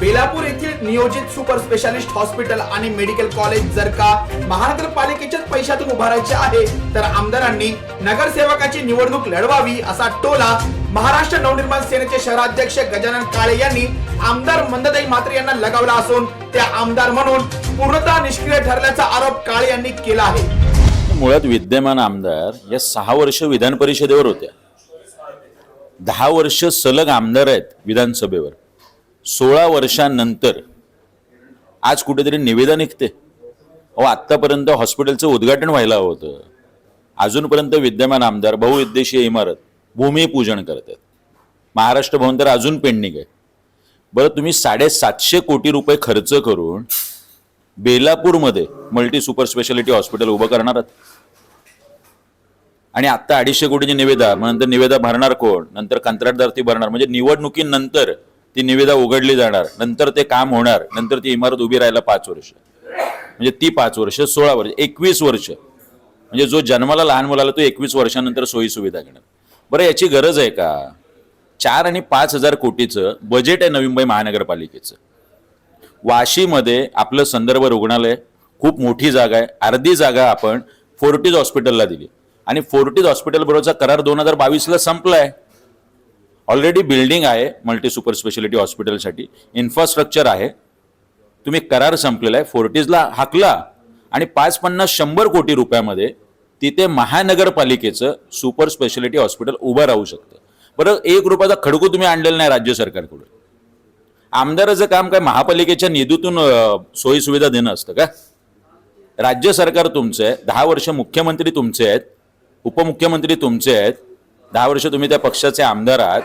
बेलापूर येथील नियोजित super specialist hospital आणि मेडिकल कॉलेज जर का महानगरपालिकेच्याच पैशातून उभारायचे आहे तर आमदारांनी नगरसेवकाची निवडणूक लढवावी असा टोला महाराष्ट्र नवनिर्माण सेनेचे शहराध्यक्ष गजानन काळे यांनी आमदार मंदताई म्हात्रे यांना लगावला असून त्या आमदार म्हणून पूर्णतः निष्क्रिय ठरल्याचा आरोप काळे यांनी केला आहे. मुळात विद्यमान आमदार या सहा वर्ष विधान परिषदेवर होत्या. दहा वर्ष सलग आमदार आहेत विधानसभेवर. सोळा वर्षांनंतर आज कुठेतरी निवेदा निघते. अहो आत्तापर्यंत हॉस्पिटलचं उद्घाटन व्हायला हवं होतं. अजूनपर्यंत विद्यमान आमदार बहुउद्देशीय इमारत भूमिपूजन करत आहेत महाराष्ट्र भवन तर अजून पेंडिंग आहे. बरं तुम्ही साडेसातशे कोटी रुपये खर्च करून बेलापूरमध्ये मल्टी सुपर स्पेशालिटी हॉस्पिटल उभं करणार आहात. आणि आत्ता अडीचशे कोटीची निवेदा मग नंतर निवेदा भरणार कोण? नंतर कंत्राटदार ती भरणार. म्हणजे निवडणुकीनंतर ती निविदा उघडली जाणार नंतर ते काम होणार नंतर ती इमारत उभी राहायला पाच वर्ष. म्हणजे ती पाच वर्ष सोळा वर्ष एकवीस वर्ष. म्हणजे जो जन्माला लहान मुलाला तो एकवीस वर्षानंतर सोयी सुविधा घेणार. बरं याची गरज आहे का? चार आणि पाच हजार कोटीचं बजेट आहे नवी मुंबई महानगरपालिकेचं. वाशीमध्ये आपलं संदर्भ रुग्णालय खूप मोठी जागा आहे. अर्धी जागा आपण फोर्टीज हॉस्पिटलला दिली. आणि फोर्टीज हॉस्पिटल बरोबरचा करार दोन हजार बावीसला संपलाय. ऑलरेडी बिल्डिंग आहे मल्टी सुपर स्पेशालिटी हॉस्पिटलसाठी इन्फ्रास्ट्रक्चर आहे. तुम्ही करार संपलेला आहे. फोर्टीजला हाकला आणि पाच पन्नास शंभर कोटी रुपयामध्ये तिथे महानगरपालिकेचं सुपर स्पेशालिटी हॉस्पिटल उभं राहू शकतं. बरं एक रुपयाचा खडकू तुम्ही आणलेला नाही राज्य सरकारकडून. आमदाराचं काम काय? महापालिकेच्या निधीतून सोयीसुविधा सोयी सुविधा देणं असतं का? राज्य सरकार तुमचं आहे. दहा वर्ष मुख्यमंत्री तुमचे आहेत. उपमुख्यमंत्री तुमचे आहेत. दहा वर्ष तुम्ही त्या पक्षाचे आमदार आहात.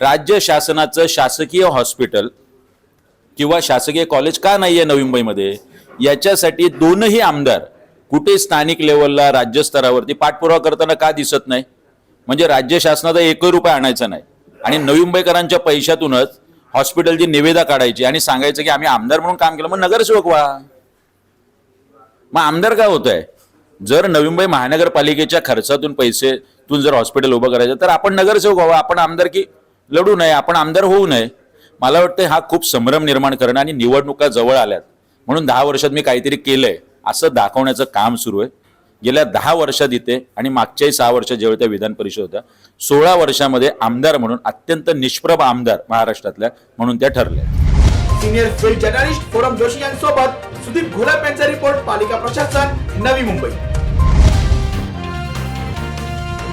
राज्य शासनाचं शासकीय हॉस्पिटल किंवा शासकीय कॉलेज का नाही आहे नवी मुंबईमध्ये याच्यासाठी दोनही आमदार कुठे स्थानिक लेवलला राज्यस्तरावरती पाठपुरावा करताना का दिसत नाही? म्हणजे राज्य शासनाचा एकही रुपये आणायचा नाही. आणि नवी मुंबईकरांच्या पैशातूनच हॉस्पिटलची निवेदा काढायची आणि सांगायचं की आम्ही आमदार म्हणून काम केलं मग नगरसेवक व्हा. मग आमदार काय होत आहे जर नवी मुंबई महानगरपालिकेच्या खर्चातून पैसे तून जर हॉस्पिटल उभं करायचं तर आपण नगरसेवक व्हावं. आपण आमदारकी लढू नये आपण आमदार होऊ नये. मला वाटतं हा खूप संभ्रम निर्माण करणं आणि निवडणुका जवळ आल्यात. म्हणून दहा वर्षात मी काहीतरी केलंय असं दाखवण्याचं काम सुरू आहे. गेल्या दहा वर्षात इथे आणि मागच्याही सहा वर्षात जेव्हा त्या विधान परिषद होत्या सोळा वर्षामध्ये आमदार म्हणून अत्यंत निष्प्रभ आमदार महाराष्ट्रातल्या म्हणून त्या ठरल्या. Senior field journalist forum Joshi यांसोबत सुदीप घोलप यांचा रिपोर्ट पालिका प्रशासन नवी मुंबई.